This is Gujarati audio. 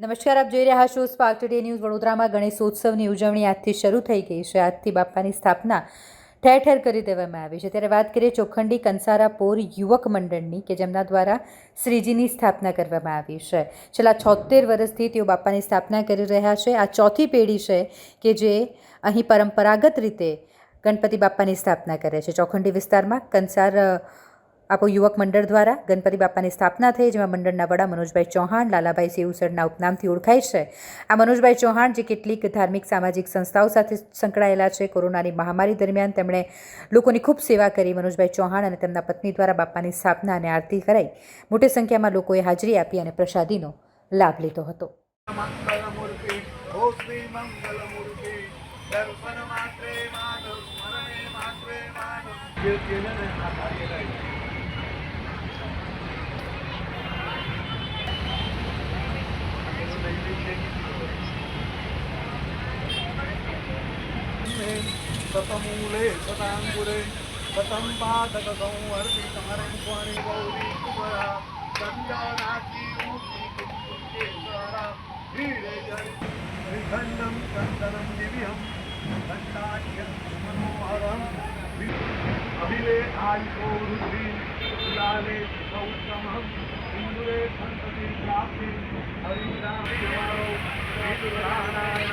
નમસ્કાર, આપ જોઈ રહ્યા છો સ્પાર્ક ટુડે ન્યૂઝ વડોદરામાં ગણેશોત્સવની ઉજવણી આજથી શરૂ થઈ ગઈ છે. આજથી બાપાની સ્થાપના ઠેર ઠેર કરી દેવામાં આવી છે. ત્યારે વાત કરીએ ચોખંડી કંસારા પોર યુવક મંડળની કે જેમના દ્વારા શ્રીજીની સ્થાપના કરવામાં આવી છે. છેલ્લા છોતેર વર્ષથી તેઓ બાપાની સ્થાપના કરી રહ્યા છે. આ ચોથી પેઢી છે કે જે અહીં પરંપરાગત રીતે ગણપતિ બાપાની સ્થાપના કરે છે. ચોખંડી વિસ્તારમાં કંસાર આપો યુવક મંડળ દ્વારા ગણપતિ બાપાની સ્થાપના થઈ, જેમાં મંડળના વડા મનોજભાઈ ચૌહાણ, લાલાભાઈ સેવુસરના ઉપનામથી ઓળખાય છે. આ મનોજભાઈ ચૌહાણ, જે કેટલીક ધાર્મિક, સામાજિક સંસ્થાઓ સાથે સંકળાયેલા છે, કોરોનાની મહામારી દરમિયાન તેમણે લોકોની ખૂબ સેવા કરી મનોજભાઈ ચૌહાણ અને તેમના પત્ની દ્વારા બાપાની સ્થાપના અને આરતી કરાઈ. મોટી સંખ્યામાં લોકોએ હાજરી આપી અને પ્રસાદીનો લાભ લીધો હતો. દર્શન માત્રે માનવ સ્મરણે માત્રે માનવ જે જેને આ કાર્ય કરે છે. એનું નૈવેદ્ય સતમૂલે સતાંગુરે સતમ પાદક સંવર્તિ સમરંગવાણી ગૌરી કુમરા ચંદનાચી ઊંચી સારા ધીરે જય શ્રીખંડમ ચંદનમ દિવ્યમ દંડાઢ્યમ મનોહરમ અભિલેખાયકો રુદ્રી લાલે ગૌતમમ ઇન્દુરે સંતતિ પ્રાપ્તિ હરિનામ દેવારો નમઃ